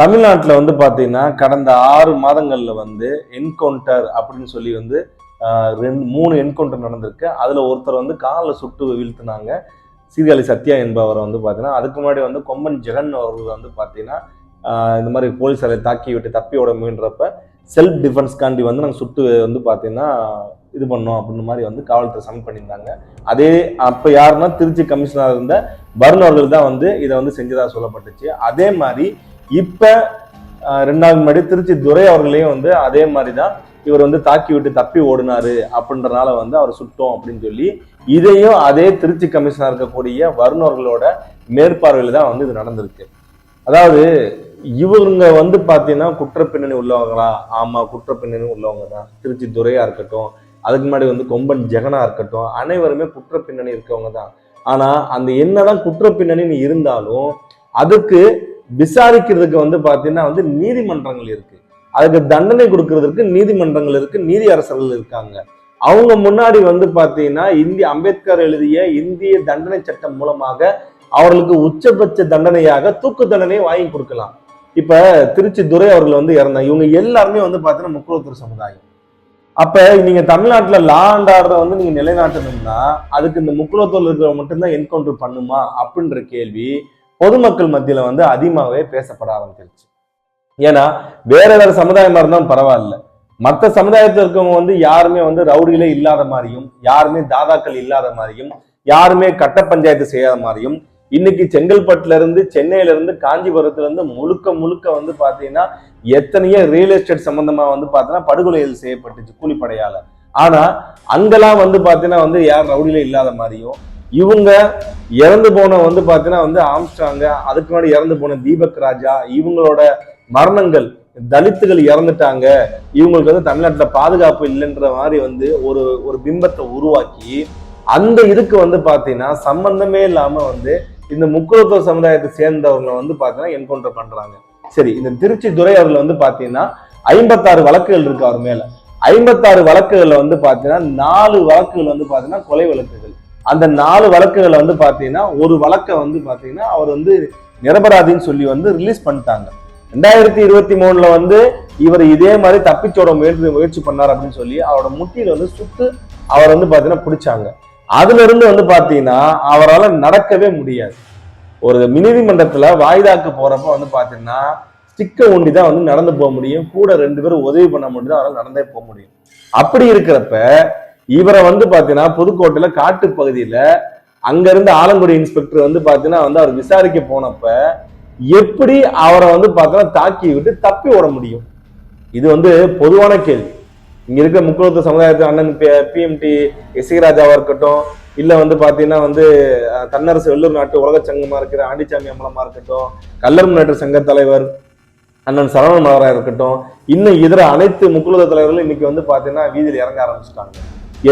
தமிழ்நாட்டில் வந்து பார்த்தீங்கன்னா கடந்த ஆறு மாதங்களில் வந்து என்கவுண்டர் அப்படின்னு சொல்லி வந்து ரெண்டு மூணு என்கவுண்டர் நடந்திருக்கு. அதில் ஒருத்தர் வந்து காலில் சுட்டு வீழ்த்தினாங்க. சீர்காழி சத்யா என்பவர் வந்து பார்த்தீங்கன்னா அதுக்கு முன்னாடி வந்து கொம்பன் ஜெகன் அவர்கள் வந்து பார்த்தீங்கன்னா இந்த மாதிரி போலீஸாரை தாக்கி விட்டு தப்பி ஓட முயன்றப்ப செல்ஃப் டிஃபென்ஸ்காண்டி வந்து நாங்கள் சுட்டு வந்து பார்த்தீங்கன்னா இது பண்ணோம் அப்படின்ற மாதிரி வந்து காவல்துறை சமிட் பண்ணியிருந்தாங்க. அதே அப்போ யாருன்னா திருச்சி கமிஷனராக இருந்த வருண் அவர்கள் தான் வந்து இதை வந்து செஞ்சதாக சொல்லப்பட்டுச்சு. அதே மாதிரி இப்போ ரெண்டாவது முன்னாடி திருச்சி துரை அவர்களையும் வந்து அதே மாதிரி தான் இவர் வந்து தாக்கி விட்டு தப்பி ஓடினாரு அப்படின்றனால வந்து அவர் சுட்டோம் அப்படின்னு சொல்லி இதையும் அதே திருச்சி கமிஷனாக இருக்கக்கூடிய வருண் அவர்களோட மேற்பார்வையில் தான் வந்து இது நடந்திருக்கு. அதாவது இவங்க வந்து பார்த்தீங்கன்னா குற்றப்பின்னணி உள்ளவங்களா? ஆமா குற்றப்பின்னணி உள்ளவங்க தான். திருச்சி துரையாக இருக்கட்டும் அதுக்கு முன்னாடி வந்து கொம்பன் ஜெகனா இருக்கட்டும் அனைவருமே குற்றப்பின்னணி இருக்கவங்க தான். ஆனா அந்த என்னதான் குற்றப்பின்னணின்னு இருந்தாலும் அதுக்கு விசாரிக்கிறதுக்கு வந்து பார்த்தீங்கன்னா வந்து நீதிமன்றங்கள் இருக்கு. அதுக்கு தண்டனை கொடுக்கறதுக்கு நீதிமன்றங்கள் இருக்கு நீதி அரசர்கள் இருக்காங்க. அவங்க முன்னாடி வந்து பார்த்தீங்கன்னா இந்திய அம்பேத்கர் எழுதிய இந்திய தண்டனை சட்டம் மூலமாக அவர்களுக்கு உச்சபட்ச தண்டனையாக தூக்கு தண்டனை வாங்கி கொடுக்கலாம். இப்ப திருச்சி துரை அவர்கள் வந்து இறந்தாங்க. இவங்க எல்லாருமே வந்து பார்த்தீங்கன்னா முக்குளத்தூர் சமுதாயம். அப்ப நீங்க தமிழ்நாட்டுல லா அண்ட் ஆர்டரை வந்து நீங்க நிலைநாட்டணும்னா அதுக்கு இந்த முக்குளத்தூர்ல இருக்கிறவங்க மட்டும்தான் என்கவுண்டர் பண்ணுமா? அப்படின்ற கேள்வி பொதுமக்கள் மத்தியில வந்து அதிகமாகவே பேசப்பட ஆரம்பிச்சிருச்சு. ஏன்னா வேற வேற சமுதாயமா இருந்தாலும் பரவாயில்ல. மற்ற சமுதாயத்தில் இருக்கவங்க வந்து யாருமே வந்து ரவுடிகளே இல்லாத மாதிரியும் யாருமே தாதாக்கள் இல்லாத மாதிரியும் யாருமே கட்ட பஞ்சாயத்து செய்யாத மாதிரியும் இன்னைக்கு செங்கல்பட்டுல இருந்து சென்னையில இருந்து காஞ்சிபுரத்துல இருந்து முழுக்க முழுக்க வந்து பாத்தீங்கன்னா எத்தனையோ ரியல் எஸ்டேட் சம்பந்தமா வந்து பாத்தீங்கன்னா படுகொலைகள் செய்யப்பட்டுச்சு கூலிப்படையால. ஆனா அங்கெல்லாம் வந்து பாத்தீங்கன்னா வந்து யார் ரவுடியில இல்லாத மாதிரியும் இவங்க இறந்து போன வந்து பார்த்தீங்கன்னா வந்து ஆம்ஸ்டாங்க அதுக்கு முன்னாடி இறந்து போன தீபக் ராஜா இவங்களோட மரணங்கள் தலித்துகள் இறந்துட்டாங்க. இவங்களுக்கு வந்து தமிழ்நாட்டில் பாதுகாப்பு இல்லைன்ற மாதிரி வந்து ஒரு ஒரு பிம்பத்தை உருவாக்கி அந்த இதுக்கு வந்து பார்த்தீங்கன்னா சம்பந்தமே இல்லாமல் வந்து இந்த முக்குளத்துவ சமுதாயத்தை சேர்ந்தவங்களை வந்து பார்த்தீங்கன்னா என்கவுண்டர் பண்றாங்க. சரி இந்த திருச்சி துரை அவர்கள் வந்து பார்த்தீங்கன்னா ஐம்பத்தாறு வழக்குகள் இருக்கு அவர் மேல. ஐம்பத்தாறு வழக்குகள்ல வந்து பார்த்தீங்கன்னா நாலு வழக்குகள் வந்து பார்த்தீங்கன்னா கொலை வழக்குகள். அந்த நாலு வழக்குகளை வந்து பார்த்தீங்கன்னா ஒரு வழக்கை வந்து பார்த்தீங்கன்னா அவர் வந்து நிரபராதின்னு சொல்லி வந்து ரிலீஸ் பண்ணிட்டாங்க. ரெண்டாயிரத்தி இருபத்தி மூணுல வந்து இவர் இதே மாதிரி தப்பிச்சோட முயற்சி முயற்சி பண்ணார் அப்படின்னு சொல்லி அவரோட முட்டியில வந்து சுட்டு அவர் வந்து பார்த்தீங்கன்னா பிடிச்சாங்க. அதுல இருந்து வந்து பார்த்தீங்கன்னா அவரால் நடக்கவே முடியாது. ஒரு நீதிமன்றத்துல வாய்தாக்கு போறப்ப வந்து பார்த்தீங்கன்னா ஸ்டிக்கை ஒண்டி தான் வந்து நடந்து போக முடியும். கூட ரெண்டு பேரும் உதவி பண்ண முடியும். அவரால் நடந்தே போக முடியும். அப்படி இருக்கிறப்ப இவரை வந்து பாத்தீங்கன்னா புதுக்கோட்டையில காட்டு பகுதியில அங்க இருந்து ஆலங்குடி இன்ஸ்பெக்டர் வந்து பாத்தீங்கன்னா வந்து அவர் விசாரிக்க போனப்ப எப்படி அவரை வந்து பாத்தீங்கன்னா தாக்கி விட்டு தப்பி ஓட முடியும்? இது வந்து பொதுவான கேள்வி. இங்க இருக்கிற முக்கியத்துவ சமுதாயத்து அண்ணன் பிஎம்டி எஸ்சி ராஜாவா இருக்கட்டும் இல்ல வந்து பாத்தீங்கன்னா வந்து தன்னரசு வெள்ளூர் நாட்டு உலக சங்கமா இருக்கிற ஆண்டிச்சாமி அம்பலமா இருக்கட்டும் கல்லர் முன்னேற்ற சங்க தலைவர் அண்ணன் சரவணன் மலரா இருக்கட்டும் இன்னும் இதர அனைத்து முக்குழுத தலைவர்களும் இன்னைக்கு வந்து பாத்தீங்கன்னா வீதியில் இறங்க ஆரம்பிச்சிட்டாங்க.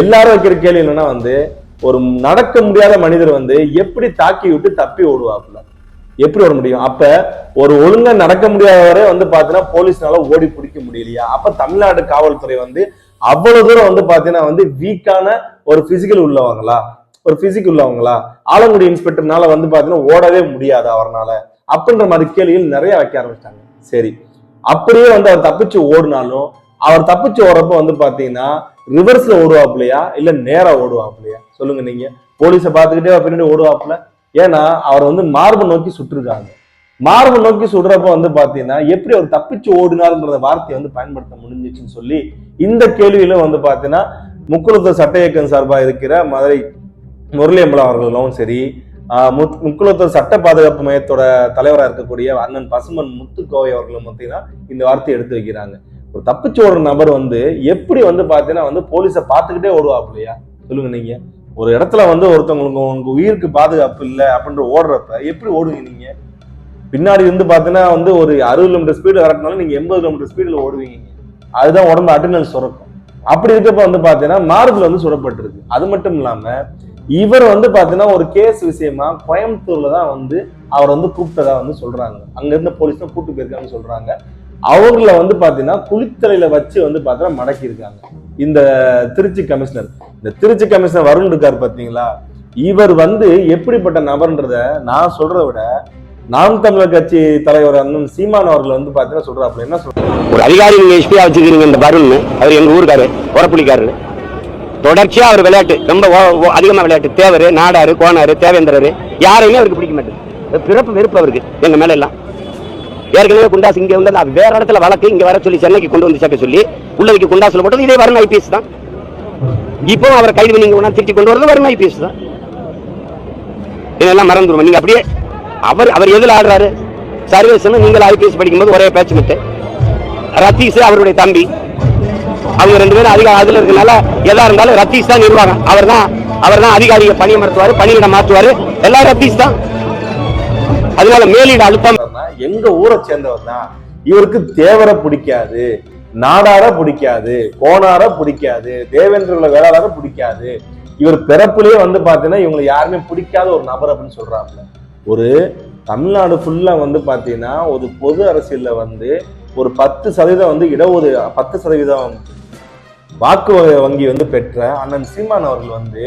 எல்லாரும் வைக்கிற கேள்வி என்னன்னா வந்து ஒரு நடக்க முடியாத மனிதர் வந்து எப்படி தாக்கி விட்டு தப்பி ஓடுவாப்புல? எப்படி வர முடியும்? அப்ப ஒரு ஒழுங்கா நடக்க முடியாதவரை வந்து பாத்தீங்கன்னா போலீஸ்னால ஓடி பிடிக்க முடியலையா? அப்ப தமிழ்நாடு காவல்துறை வந்து அவ்வளவு தூரம் வந்து பாத்தீங்கன்னா வந்து வீக்கான ஒரு பிசிக்கல் உள்ளவங்களா? ஒரு பிசிக் உள்ளவங்களா? ஆலங்குடி இன்ஸ்பெக்டர்னால வந்து பாத்தீங்கன்னா ஓடவே முடியாது அவர்னால. அப்படின்ற மாதிரி கேள்விகள் நிறைய வைக்க ஆரம்பிச்சிட்டாங்க. சரி. அப்படியே வந்து அவர் தப்பிச்சு ஓடினாலும் அவர் தப்பிச்சு ஓடுறப்ப வந்து பாத்தீங்கன்னா ரிவர்ஸ்ல ஓடுவாப்லையா இல்ல நேரா ஓடுவாப்லையா சொல்லுங்க நீங்க. போலீஸை பார்த்துக்கிட்டே பின்னாடி ஓடுவாப்ல ஏன்னா அவர் வந்து மார்பு நோக்கி சுட்டிருக்காங்க. மார்பு நோக்கி சுடுறப்ப வந்து பாத்தீங்கன்னா எப்படி அவர் தப்பிச்சு ஓடினாருன்ற வார்த்தையை வந்து பயன்படுத்த முடிஞ்சிச்சுன்னு சொல்லி இந்த கேள்வியிலும் வந்து பாத்தீங்கன்னா முக்குளத்த சட்ட இயக்கம் சார்பா இருக்கிற மதுரை முரளி அம்பலம் அவர்களும் சரி முத்- முக்குளத்தூர் சட்ட பாதுகாப்பு மையத்தோட தலைவராக இருக்கக்கூடிய அண்ணன் பசுமன் முத்துக்கோவை அவர்களும் பார்த்தீங்கன்னா இந்த வார்த்தையை எடுத்து வைக்கிறாங்க. ஒரு தப்பிச்சு ஓடுற நபர் வந்து எப்படி வந்து பார்த்தீங்கன்னா வந்து போலீஸை பார்த்துக்கிட்டே ஓடுவாப்பில்லையா சொல்லுங்க நீங்க. ஒரு இடத்துல வந்து ஒருத்தவங்களுக்கு உங்க உயிருக்கு பாதுகாப்பு இல்லை அப்படின்ற ஓடுறப்ப எப்படி ஓடுவீங்க நீங்க? பின்னாடி இருந்து பார்த்தீங்கன்னா வந்து ஒரு அறுபது கிலோமீட்டர் ஸ்பீடு வரட்டினாலும் நீங்க எண்பது கிலோமீட்டர் ஸ்பீடில் ஓடுவீங்க. அதுதான் உடம்பு அட்ரினல் சுரக்கும். அப்படி இருக்கப்ப வந்து பார்த்தீங்கன்னா மாறுதல் வந்து சுடப்பட்டிருக்கு. அது மட்டும் இல்லாம இவர் வந்து பார்த்தீங்கன்னா ஒரு கேஸ் விஷயமா கோயம்புத்தூர்ல தான் வந்து அவர் வந்து கூப்பிட்டதா வந்து சொல்றாங்க. அங்க இருந்த போலீஸ் தான் கூப்பிட்டு போயிருக்காங்கன்னு சொல்றாங்க. அவங்கள வந்து பாத்தீங்கன்னா குளித்தலையில வச்சு வந்து பாத்தீங்கன்னா மடக்கி இருக்காங்க இந்த திருச்சி கமிஷனர். இந்த திருச்சி கமிஷனர் வருண் இருக்காரு பாத்தீங்களா? இவர் வந்து எப்படிப்பட்ட நபர்ன்றத நான் சொல்றதை விட நாம் தமிழர் கட்சி தலைவர் அண்ணன் சீமான் அவர்கள் வந்து பாத்தீங்கன்னா சொல்றாப்புல. என்ன சொல்றாரு? ஒரு அதிகாரி நீங்க எஸ்பியா வச்சுக்கிறீங்க இந்த வருண். அவர் எங்க ஊருக்காரு? உரப்புலிக்காரரு. தொடர்ச்சியா அவர் விளையாட்டு ரொம்ப ஓ- ஓ- அதிகமா விளையாட்டு. தேவர் நாடாரு கோனாரு தேவேந்திரரு யாரையுமே அவருக்கு பிடிக்க மாட்டேது பிறப்பு வெறுப்பு அவருக்கு எங்க மேல எல்லாம் ஏற்கனவே குண்டாஸ் இங்க வந்து அது வேற இடத்துல வழக்கு இங்க வர சொல்லி சென்னைக்கு கொண்டு வந்து சேர்க்க சொல்லி உள்ளதுக்கு வைக்க போட்டது இதே வரும் ஐபிஎஸ் தான். இப்போ அவரை கைது பண்ணி ஒன்றா திட்டி கொண்டு வரது வரும் ஐபிஎஸ் தான். இதெல்லாம் மறந்துடுவோம் நீங்க அப்படியே அவர் அவர் எதுல ஆடுறாரு? சர்வேசன் நீங்கள் ஐபிஎஸ் படிக்கும்போது ஒரே பேச்சு விட்டு ரத்தீஷ் அவருடைய தம்பி. அவங்க ரெண்டு பேரும் அதிக அதுல இருக்கனால எதா இருந்தாலும் ரத்தீஷ் தான் நிர்வாகம். அவர் தான் அவர் தான் அதிகாரியை பணியமர்த்துவாரு பணியிடம் மாற்றுவார். எல்லாம் ரத்தீஷ் தான். அதனால மேலீடு அழுத்தம். எங்க ஊரை சேர்ந்தவர் தான் இவருக்கு தேவரை பிடிக்காது நாடார பிடிக்காது கோனார பிடிக்காது தேவேந்திர வேளாளர பிடிக்காது. இவர் பிறப்புலயே வந்து பாத்தீங்கன்னா இவங்களை யாருமே பிடிக்காத ஒரு நபர் அப்படின்னு சொல்றாங்க ஒரு தமிழ்நாடு ஃபுல்லா வந்து பாத்தீங்கன்னா ஒரு பொது அரசியல்ல வந்து ஒரு பத்து சதவீதம் வந்து இடஒது பத்து சதவீதம் வாக்கு வங்கி வந்து பெற்ற அண்ணன் சீமான் அவர்கள் வந்து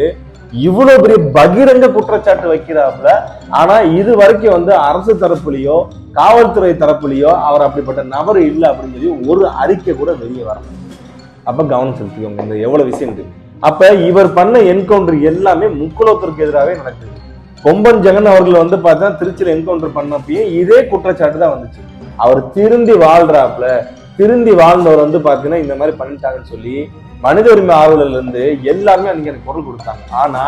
இவ்வளவு பெரிய பகிரங்க குற்றச்சாட்டு வைக்கிறாப்புல ஆனா இது வரைக்கும் வந்து அரசு தரப்புலயோ காவல்துறை தரப்புலயோ அவர் அப்படிப்பட்ட நபர் இல்லை அப்படின்னு சொல்லி ஒரு அறிக்கை கூட வெளியே வரல. அப்ப கவனம் செலுத்திக்கோங்க இந்த எவ்வளவு விஷயம் இருக்கு. அப்ப இவர் பண்ண என்கவுண்டர் எல்லாமே முக்குலத்திற்கு எதிராகவே நடக்குது. கொம்பன் ஜெகன் அவர்கள் வந்து பார்த்தா திருச்சியில் என்கவுண்டர் பண்ணப்பயும் இதே குற்றச்சாட்டு தான் வந்துச்சு. அவர் திருந்தி வாழ்றாப்புல திருந்தி வாழ்ந்தவர் வந்து பாத்தீங்கன்னா இந்த மாதிரி பண்ணிட்டாங்கன்னு சொல்லி மனித உரிமை ஆர்வலர்ல இருந்து எல்லாருமே அன்னைக்கு எனக்கு குரல் கொடுத்தாங்க. ஆனா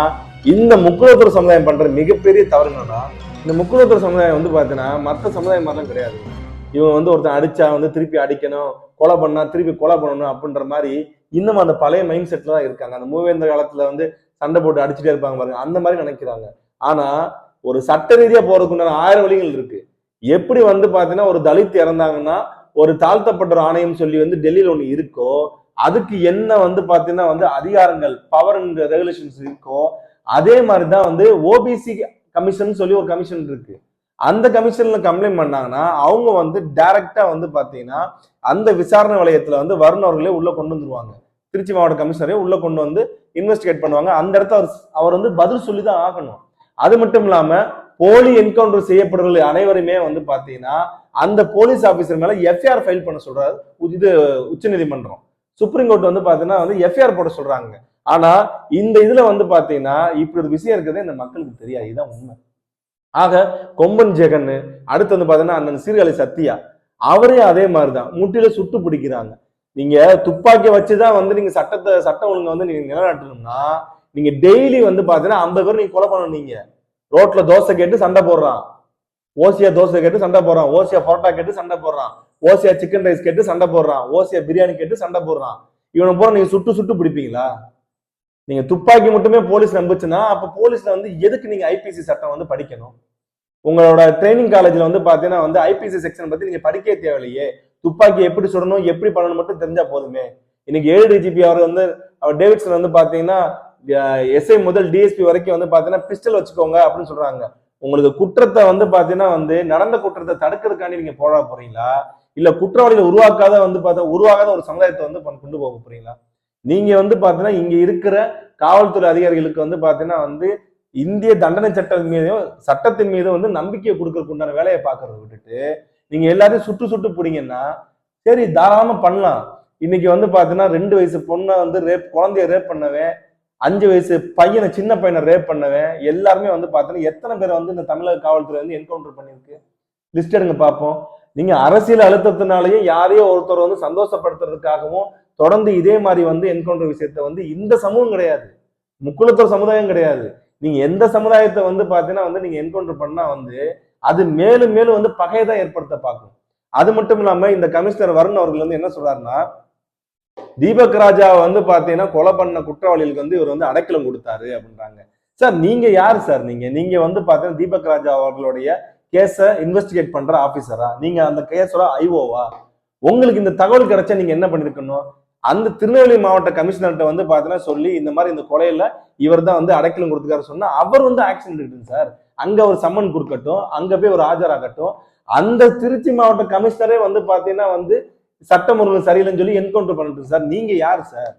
இந்த முக்குலத்துவ சமுதாயம் பண்ற மிகப்பெரிய தவறு என்னன்னா இந்த முக்குலத்துவ சமுதாயம் வந்து பாத்தீங்கன்னா மற்ற சமுதாயம் மாதிரிலாம் கிடையாது. இவன் வந்து ஒருத்தன் அடிச்சா வந்து திருப்பி அடிக்கணும் கொலை பண்ணா திருப்பி கொலை பண்ணணும் அப்படின்ற மாதிரி இன்னும் அந்த பழைய மைண்ட் செட்ல தான் இருக்காங்க. அந்த மூவேந்த காலத்துல வந்து சண்டை போட்டு அடிச்சுட்டே இருப்பாங்க பாருங்க அந்த மாதிரி நினைக்கிறாங்க. ஆனா ஒரு சட்ட ரீதியா போறதுக்குண்டான ஆயிரம் வழிகள் இருக்கு. எப்படி வந்து பாத்தீங்கன்னா ஒரு தலித் இறந்தாங்கன்னா ஒரு தாழ்த்தப்பட்ட ஒரு ஆணையம் சொல்லி வந்து டெல்லியில ஒண்ணு இருக்கோ அதுக்கு என்ன வந்து பார்த்தீங்கன்னா வந்து அதிகாரங்கள் பவர் ரெகுலேஷன்ஸ் இருக்கோ அதே மாதிரி தான் வந்து ஓபிசி கமிஷன் சொல்லி ஒரு கமிஷன் இருக்கு. அந்த கமிஷன்ல கம்ப்ளைண்ட் பண்ணாங்கன்னா அவங்க வந்து டைரக்டா வந்து பாத்தீங்கன்னா அந்த விசாரணை வளையத்துல வந்து வருண் அவர்களே உள்ள கொண்டு வந்துருவாங்க. திருச்சி மாவட்ட கமிஷனரே உள்ள கொண்டு வந்து இன்வெஸ்டிகேட் பண்ணுவாங்க. அந்த இடத்த அவர் அவர் வந்து பதில் சொல்லி தான் ஆகணும். அது மட்டும் இல்லாம போலி என்கவுண்டர் செய்யப்படுறவர்கள் அனைவருமே வந்து பாத்தீங்கன்னா அந்த போலீஸ் ஆபீசர் மேல எஃப்ஐஆர் ஃபைல் பண்ண சொல்றாரு. இது உச்சநீதிமன்றம் சுப்ரீம் கோர்ட் வந்து பார்த்தீங்கன்னா வந்து எஃப்ஐஆர் போட சொல்றாங்க. ஆனா இந்த இதுல வந்து பாத்தீங்கன்னா இப்படி ஒரு விஷயம் இருக்கிறதே இந்த மக்களுக்கு தெரியாது. இதுதான் உண்மை. ஆக கொம்பன் ஜெகன் அடுத்து வந்து பாத்தீங்கன்னா அண்ணன் சீர்காழி சத்யா அவரே அதே மாதிரிதான். முட்டில சுட்டு பிடிக்கிறாங்க. நீங்க துப்பாக்கி வச்சுதான் வந்து நீங்க சட்டத்தை சட்டம் ஒழுங்கை வந்து நீங்க நிலநாட்டணும்னா நீங்க டெய்லி வந்து பாத்தீங்கன்னா ஐம்பது பேர் நீங்க கொலை பண்ணணும் நீங்க ரோட்ல தோசை கேட்டு சண்டை போடுறான். ஓசியா தோசை கேட்டு சண்டை போடுறான். ஓசியா பரோட்டா கேட்டு சண்டை போடுறான். ஓசியா சிக்கன் ரைஸ் கேட்டு சண்டை போடுறான். ஓசியா பிரியாணி கேட்டு சண்டை போடுறான். இவனை போற நீங்க சுட்டு சுட்டு பிடிப்பீங்களா? நீங்க துப்பாக்கி மட்டுமே போலீஸ் நம்புச்சுன்னா அப்ப போலீஸ்ல வந்து எதுக்கு நீங்க ஐபிசி சட்டம் வந்து படிக்கணும்? உங்களோட ட்ரைனிங் காலேஜ்ல வந்து பாத்தீங்கன்னா வந்து ஐபிசி செக்ஷன் பத்தி நீங்க படிக்கவே தேவையில்லையே. துப்பாக்கி எப்படி சுடணும் எப்படி பண்ணணும் மட்டும் தெரிஞ்சா போதுமே. இன்னைக்கு ஏழு டிஜிபி அவர் வந்து அவர் டேவிட்சன் வந்து பாத்தீங்கன்னா எஸ்ஐ முதல் டிஎஸ்பி வரைக்கும் வந்து பாத்தீங்கன்னா பிஸ்டல் வச்சுக்கோங்க அப்படின்னு சொல்றாங்க. உங்களுக்கு குற்றத்தை வந்து பாத்தீங்கன்னா வந்து நடந்த குற்றத்தை தடுக்கிறதுக்காண்டி நீங்க போட போறீங்களா? இல்ல குற்றவாளிகளை உருவாக்காத வந்து பார்த்தா உருவாகாத ஒரு சமுதாயத்தை வந்து கொண்டு- கொண்டு போக போறீங்களா? நீங்க வந்து பாத்தீங்கன்னா இங்க இருக்கிற காவல்துறை அதிகாரிகளுக்கு வந்து பாத்தீங்கன்னா வந்து இந்திய தண்டனை சட்டம் மீதும் சட்டத்தின் மீதும் வந்து நம்பிக்கையை கொடுக்கறதுக்கு உண்டான வேலையை பாக்குறத விட்டுட்டு நீங்க எல்லாத்தையும் சுட்டு சுட்டு பிடிங்கன்னா சரி தாராளமா பண்ணலாம். இன்னைக்கு வந்து பாத்தீங்கன்னா ரெண்டு வயசு பொண்ணை வந்து ரேப் குழந்தைய ரேப் பண்ணவன் அஞ்சு வயசு பையனை சின்ன பையனை ரேப் பண்ணவன் எல்லாருமே வந்து பாத்தீங்கன்னா எத்தனை பேர் வந்து இந்த தமிழக காவல்துறை வந்து என்கவுண்டர் பண்ணியிருக்கு? லிஸ்ட் எடுங்க பார்ப்போம் நீங்க அரசியல் அழுத்தத்தினாலையும் யாரையோ ஒருத்தர் வந்து சந்தோஷப்படுத்துறதுக்காகவும் தொடர்ந்து இதே மாதிரி வந்து என்கவுண்டர் விஷயத்த வந்து இந்த சமூகம் கிடையாது. முக்குளத்தோர் சமுதாயம் கிடையாது. நீங்க எந்த சமுதாயத்தை வந்து பாத்தீங்கன்னா வந்து நீங்க என்கவுண்டர் பண்ணா வந்து அது மேலும் மேலும் வந்து பகையை தான் ஏற்படுத்த பார்க்கும். அது மட்டும் இல்லாம இந்த கமிஷனர் வருண் அவர்கள் வந்து என்ன சொல்றாருன்னா தீபக் ராஜா வந்து பாத்தீங்கன்னா கொலை பண்ண குற்றவாளிகளுக்கு வந்து இவர் வந்து அடைக்கலம் கொடுத்தாரு அப்படின்றாங்க. சார் நீங்க யார் சார் நீங்க? நீங்க வந்து பாத்தீங்கன்னா தீபக் ராஜா அவர்களுடைய கேஸை இன்வெஸ்டிகேட் பண்ற ஆபீசரா நீங்க அந்த கேஸோட ஐஓவா உங்களுக்கு இந்த தகவல் கிடைச்சா நீங்க என்ன பண்ணிருக்கணும்? அந்த திருநெல்வேலி மாவட்ட கமிஷனர்கிட்ட வந்து பாத்தீங்கன்னா சொல்லி இந்த மாதிரி இந்த கொலையில இவர் தான் வந்து அடைக்கலம் கொடுத்துக்காரு சொன்னா அவர் வந்து ஆக்சிடென்ட் எடுக்கட்டும் சார். அங்க ஒரு சம்மன் கொடுக்கட்டும் அங்க போய் ஒரு ஆஜராகட்டும். அந்த திருச்சி மாவட்ட கமிஷனரே வந்து பாத்தீங்கன்னா வந்து சட்டம் ஒழுங்கு சரியில்லைன்னு சொல்லி என்கவுண்டர் பண்ணிட்டு சார். நீங்க யார் சார்?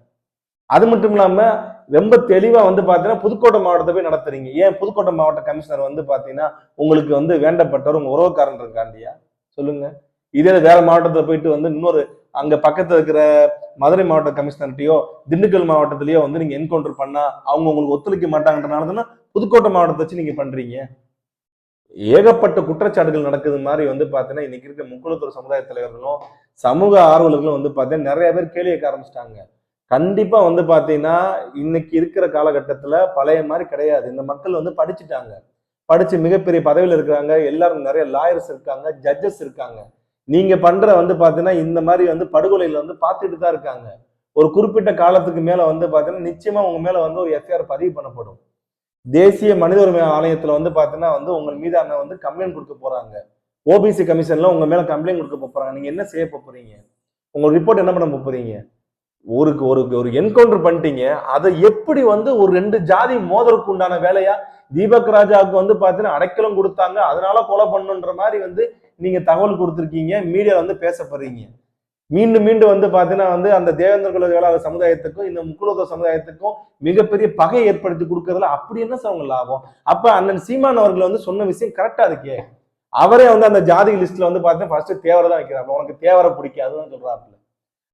அது மட்டும் இல்லாமல் ரொம்ப தெளிவாக வந்து பார்த்தீங்கன்னா புதுக்கோட்டை மாவட்டத்தை போய் நடத்துறீங்க. ஏன் புதுக்கோட்டை மாவட்ட கமிஷனர் வந்து பார்த்தீங்கன்னா உங்களுக்கு வந்து வேண்டப்பட்டவர் உங்கள் உறவுக்காரன் இருக்காண்டியா சொல்லுங்க. இதே வேற மாவட்டத்தில் போயிட்டு வந்து இன்னொரு அங்கே பக்கத்தில் இருக்கிற மதுரை மாவட்ட கமிஷனர்கிட்டயோ திண்டுக்கல் மாவட்டத்திலயோ வந்து நீங்கள் என்கவுண்டர் பண்ணால் அவங்க உங்களுக்கு ஒத்துழைக்க மாட்டாங்கன்றனால தானே புதுக்கோட்டை மாவட்டத்தை வச்சு நீங்கள் பண்ணுறீங்க ஏகப்பட்ட குற்றச்சாட்டுகள் நடக்குது மாதிரி வந்து பார்த்தீங்கன்னா இன்னைக்கு இருக்க முக்குளத்தூர் சமுதாய தலைவர்களும் சமூக ஆர்வலர்களும் வந்து பார்த்தீங்கன்னா நிறைய பேர் கேள்வி கேட்க ஆரம்பிச்சிட்டாங்க. கண்டிப்பா வந்து பாத்தீங்கன்னா இன்னைக்கு இருக்கிற காலகட்டத்துல பழைய மாதிரி கிடையாது. இந்த மக்கள் வந்து படிச்சுட்டாங்க. படிச்சு மிகப்பெரிய பதவியில் இருக்கிறாங்க. எல்லாரும் நிறைய லாயர்ஸ் இருக்காங்க ஜட்ஜஸ் இருக்காங்க. நீங்க பண்ற வந்து பாத்தீங்கன்னா இந்த மாதிரி வந்து படுகொலையில வந்து பார்த்துட்டு தான் இருக்காங்க. ஒரு குறிப்பிட்ட காலத்துக்கு மேல வந்து பாத்தீங்கன்னா நிச்சயமா உங்க மேல வந்து ஒரு எஃப்ஐஆர் பதிவு பண்ணப்படும். தேசிய மனித உரிமை ஆணையத்துல வந்து பாத்தீங்கன்னா வந்து உங்கள் மீதான வந்து கம்ப்ளைண்ட் கொடுக்க போறாங்க. ஓபிசி கமிஷன்ல உங்க மேல கம்ப்ளைண்ட் கொடுக்க போறாங்க. நீங்க என்ன செய்ய போறீங்க? உங்க ரிப்போர்ட் என்ன பண்ண போறீங்க? ஒரு ஒரு ஒரு என்கவுண்டர் பண்ணிட்டீங்க. அதை எப்படி வந்து ஒரு ரெண்டு ஜாதி மோதலுக்கு உண்டான வேலையா தீபக் ராஜாவுக்கு வந்து பார்த்தீங்கன்னா அடைக்கலம் கொடுத்தாங்க. அதனால கொலை பண்ணுன்ற மாதிரி வந்து நீங்க தகவல் கொடுத்துருக்கீங்க. மீடியாவில் வந்து பேசப்படுறீங்க. மீண்டும் மீண்டும் வந்து பார்த்தீங்கன்னா வந்து அந்த தேவேந்திர குல வேளாளர் சமுதாயத்துக்கும் இந்த முக்குலக சமுதாயத்துக்கும் மிகப்பெரிய பகை ஏற்படுத்தி கொடுக்கறதுல அப்படி என்ன சார் லாபம்? அப்ப அண்ணன் சீமான் அவர்கள் வந்து சொன்ன விஷயம் கரெக்டா இருக்கே. அவரே வந்து அந்த ஜாதி லிஸ்ட்ல வந்து பார்த்தீங்கன்னா ஃபர்ஸ்ட் தேவரை தான் வைக்கிறாரு உனக்கு தேவரை பிடிக்காதுன்னு சொல்றாப்புல.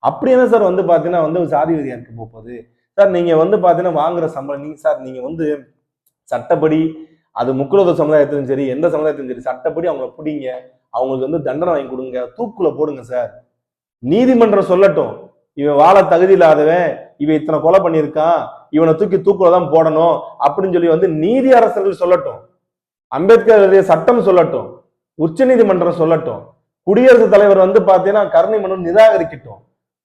அப்படி என்ன சார் வந்து பார்த்தீங்கன்னா வந்து சாதி விதியா இருக்க போகுது சார் நீங்கள் வந்து பார்த்தீங்கன்னா வாங்குற சம்பளம் நீங்கள் சார் நீங்கள் வந்து சட்டப்படி அது முக்குலத சமுதாயத்திலும் சரி எந்த சமுதாயத்திலும் சரி சட்டப்படி அவங்கள பிடிங்க. அவங்களுக்கு வந்து தண்டனை வாங்கி கொடுங்க. தூக்குல போடுங்க சார். நீதிமன்றம் சொல்லட்டும். இவன் வாழ தகுதி இல்லாதவன் இவன் இத்தனை கொலை பண்ணியிருக்கான் இவனை தூக்கி தூக்குல தான் போடணும் அப்படின்னு சொல்லி வந்து நீதி அரசர்கள் சொல்லட்டும். அம்பேத்கர் எழுதிய சட்டம் சொல்லட்டும். உச்ச நீதிமன்றம் சொல்லட்டும். குடியரசுத் தலைவர் வந்து பார்த்தீங்கன்னா கருணை மனு நிராகரிக்கட்டும்.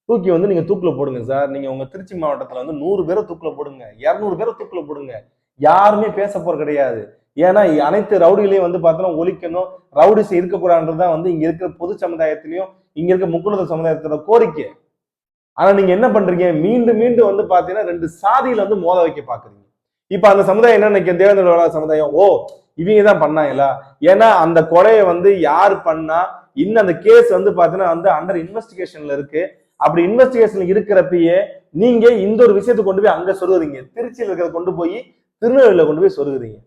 தூக்கி வந்து நீங்க தூக்கில் போடுங்க சார். நீங்க உங்க திருச்சி மாவட்டத்துல வந்து நூறு பேரை தூக்கில் போடுங்க. இரநூறு பேரை தூக்குல போடுங்க. யாருமே பேச போற கிடையாது. ஏன்னா அனைத்து ரவுடிகளையும் வந்து பார்த்தோன்னா ஒழிக்கணும். ரவுடிஸ் இருக்கக்கூடாதுன்றது தான் வந்து இங்க இருக்கிற பொது சமுதாயத்திலையும் இங்க இருக்க முக்குலத சமுதாயத்தோட கோரிக்கை. ஆனா நீங்க என்ன பண்றீங்க? மீண்டும் மீண்டும் வந்து பாத்தீங்கன்னா ரெண்டு சாதியில வந்து மோத வைக்க பாக்குறீங்க இப்ப அந்த சமுதாயம் என்ன நினைக்கும் தேவேந்திர சமுதாயம் ஓ இவங்க தான் பண்ணாங்களா? ஏன்னா அந்த கொலையை வந்து யார் பண்ணா? இன்னும் அந்த கேஸ் வந்து பாத்தீங்கன்னா வந்து அண்டர் இன்வெஸ்டிகேஷன்ல இருக்கு. அப்படி இன்வெஸ்டிகேஷன் இருக்கிறப்பயே நீங்க இந்த ஒரு விஷயத்தை கொண்டு போய் அங்க சொருகுறீங்க. திருச்சியில் இருக்கிறத கொண்டு போய் திருநெல்வேலியில கொண்டு போய் சொருகுறீங்க.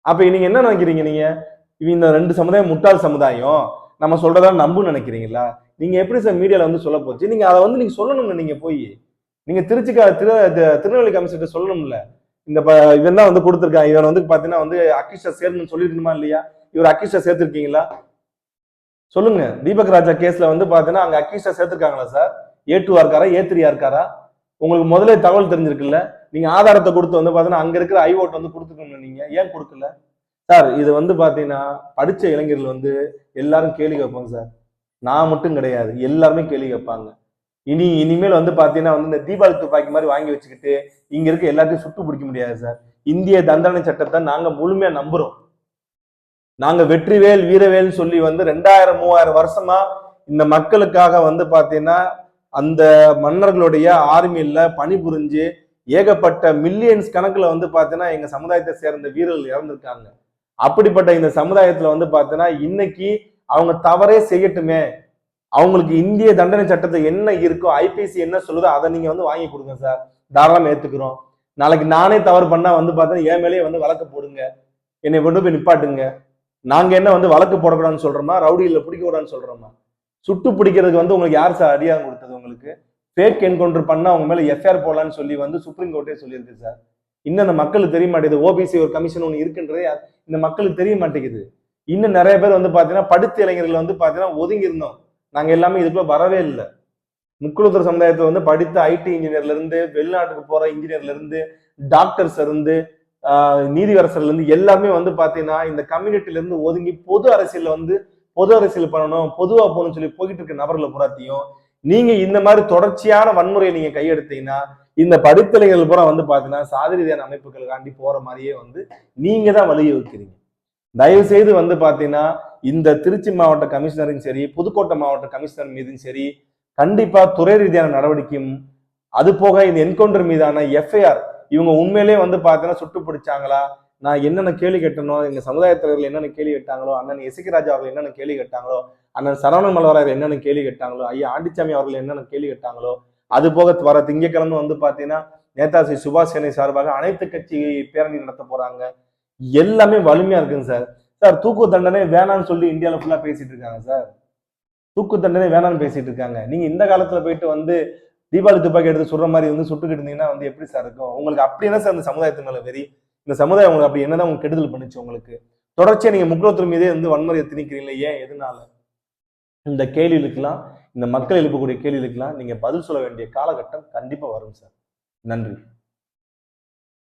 அப்ப நீங்க என்ன நினைக்கிறீங்க நீங்க? இவங்க இந்த ரெண்டு சமுதாயம் முட்டாள் சமுதாயம். நம்ம சொல்றதா நம்புன்னு நினைக்கிறீங்களா? நீங்க எப்படி சார் மீடியால வந்து சொல்ல போச்சு? நீங்க அதை வந்து நீங்க சொல்லணும்ல நீங்க போய். நீங்க திருச்சிக்கா திரு திருநெல்வேலி கமிஷன் சொல்லணும்ல. இந்த ப- இவன் தான் வந்து கொடுத்துருக்கான். இவன் வந்து பாத்தீங்கன்னா வந்து அக்கிஷா சேர்ந்து சொல்லிருக்கணுமா இல்லையா? இவர் அக்கிஷா சேர்த்திருக்கீங்களா? சொல்லுங்க. தீபக் ராஜா கேஸ்ல வந்து பாத்தீங்கன்னா அங்க அக்யூஸ்டா சேர்த்திருக்காங்களா சார் ஏ டூ இருக்காரா ஏ த்ரீயா இருக்காரா? உங்களுக்கு முதலே தகவல் தெரிஞ்சிருக்குல்ல? நீங்க ஆதாரத்தை கொடுத்து வந்து பாத்தீங்கன்னா அங்க இருக்கிற ஐ ஓட் வந்து கொடுத்துக்கணும் நீங்க. ஏன் கொடுக்கல? சார் இது வந்து பாத்தீங்கன்னா படிச்ச இளைஞர்கள் வந்து எல்லாரும் கேள்வி கேட்பாங்க சார் நான் மட்டும் கிடையாது எல்லாருமே கேள்வி கேட்பாங்க. இனி இனிமேல் வந்து பாத்தீங்கன்னா வந்து இந்த தீபாவளி துப்பாக்கி மாதிரி வாங்கி வச்சுக்கிட்டு இங்க இருக்க எல்லாத்தையும் சுட்டு பிடிக்க முடியாது சார் இந்திய தண்டனை சட்டத்தை நாங்க முழுமையா நம்புறோம். நாங்க வெற்றிவேல் வீரவேல்னு சொல்லி வந்து ரெண்டாயிரம் மூவாயிரம் வருஷமா இந்த மக்களுக்காக வந்து பாத்தீங்கன்னா அந்த மன்னர்களுடைய ஆர்மியில பணிபுரிஞ்சு ஏகப்பட்ட மில்லியன்ஸ் கணக்குல வந்து பாத்தீங்கன்னா எங்க சமுதாயத்தை சேர்ந்த வீரர்கள் இறந்திருக்காங்க. அப்படிப்பட்ட இந்த சமுதாயத்துல வந்து பாத்தீங்கன்னா இன்னைக்கு அவங்க தவறே செய்யட்டுமே. அவங்களுக்கு இந்திய தண்டனை சட்டத்தை என்ன இருக்கோ ஐபிசி என்ன சொல்லுதோ அதை நீங்க வந்து வாங்கி கொடுங்க சார். தாராளமாக ஏத்துக்கிறோம். நாளைக்கு நானே தவறு பண்ணா வந்து பார்த்தா என் மேலேயே வந்து வழக்கு போடுங்க. என்னை கொண்டு போய் நிப்பாட்டுங்க. நாங்க என்ன வந்து வழக்கு போடக்கூடாதுன்னு சொல்றோமா? ரவுடியில் பிடிக்க கூடாதுன்னு சொல்றோமா? சுட்டு பிடிக்கிறதுக்கு வந்து உங்களுக்கு யார் சார் அடியாக கொடுத்தது உங்களுக்கு? ஃபேக் என்கவுண்டர் பண்ணா அவங்க மேல எஃப்ஐஆர் போடலான்னு சொல்லி வந்து சுப்ரீம் கோர்ட்டே சொல்லியிருக்கு சார். இன்னும் அந்த மக்களுக்கு தெரிய மாட்டேங்குது. ஓபிசி ஒரு கமிஷன் ஒன்று இருக்குன்றதே இந்த மக்களுக்கு தெரிய மாட்டேங்குது. இன்னும் நிறைய பேர் வந்து பார்த்தீங்கன்னா படித்த இளைஞர்கள் வந்து பார்த்தீங்கன்னா ஒதுங்கி இருந்தோம். நாங்கள் எல்லாமே இதுக்குள்ள வரவே இல்லை. முக்குளத்தூர் சமுதாயத்தை வந்து படித்த ஐடி இன்ஜினியர்ல இருந்து வெளிநாட்டுக்கு போற இன்ஜினியர்ல இருந்து டாக்டர்ஸ் இருந்து நீதிவரசர்ல இருந்து எல்லாமே வந்து பாத்தீங்கன்னா இந்த கம்யூனிட்டில இருந்து ஒதுங்கி பொது அரசியல்ல வந்து பொது அரசியல் பண்ணணும் பொதுவா போகணும்னு சொல்லி போயிட்டு இருக்க நபர்களை புறாத்தியும் நீங்க இந்த மாதிரி தொடர்ச்சியான வன்முறையை நீங்க கையெடுத்தீங்கன்னா இந்த படித்தலைகள் பூரா வந்து பாத்தீங்கன்னா சாதி அமைப்புகளுக்காண்டி போற மாதிரியே வந்து நீங்க தான் வலியுறுத்துறீங்க தயவு செய்து வந்து பாத்தீங்கன்னா இந்த திருச்சி மாவட்ட கமிஷனரும் சரி புதுக்கோட்டை மாவட்ட கமிஷனர் மீதும் சரி கண்டிப்பா துறை ரீதியான நடவடிக்கையும் அது போக இந்த என்கவுண்டர் மீதான எஃப்ஐஆர் இவங்க உண்மையிலே வந்து பார்த்தீங்கன்னா சுட்டு பிடிச்சாங்களா? நான் என்னென்ன கேள்வி கேட்டனோ எங்கள் சமுதாய தலைவர்கள் என்னென்ன கேள்வி கேட்டாங்களோ அண்ணன் எசிகராஜா அவர்கள் என்னென்ன கேள்வி கேட்டாங்களோ அண்ணன் சரவணன் மலவராயர் என்னென்ன கேள்வி கேட்டாங்களோ ஐயா ஆண்டிச்சாமி அவர்கள் என்னென்ன கேள்வி கேட்டாங்களோ அது போக வர திங்கக்கிழமை வந்து பார்த்தீங்கன்னா நேதாஜி சுபாஷ் சேனை சார்பாக அனைத்து கட்சி பேரணி நடத்த போறாங்க. எல்லாமே வலிமையா இருக்குங்க சார். சார் தூக்கு தண்டனை வேணாம்னு சொல்லி இந்தியாவில் ஃபுல்லாக பேசிட்டு இருக்காங்க சார். தூக்கு தண்டனை வேணாம்னு பேசிட்டு இருக்காங்க. நீங்க இந்த காலத்துல போயிட்டு வந்து தீபாவளி துப்பாக்கி எடுத்து சுடுற மாதிரி வந்து சுட்டுக்கிட்டு இருந்தீங்கன்னா வந்து எப்படி சார் இருக்கும்? உங்களுக்கு அப்படி என்ன சார் இந்த சமுதாயத்து மேல வெறி? இந்த சமுதாயம் உங்களுக்கு அப்படி என்னதான் உங்களுக்கு கெடுதல் பண்ணுச்சு உங்களுக்கு? தொடர்ச்சியா நீங்க முக்கியத்துவம் மீதே வந்து வன்முறையை திணிக்கிறீங்களே ஏன் எதனால? இந்த கேள்விகளுக்கெல்லாம் இந்த மக்கள் எழுப்பக்கூடிய கேள்விகளுக்கெல்லாம் நீங்க பதில் சொல்ல வேண்டிய காலகட்டம் கண்டிப்பா வரும் சார் நன்றி.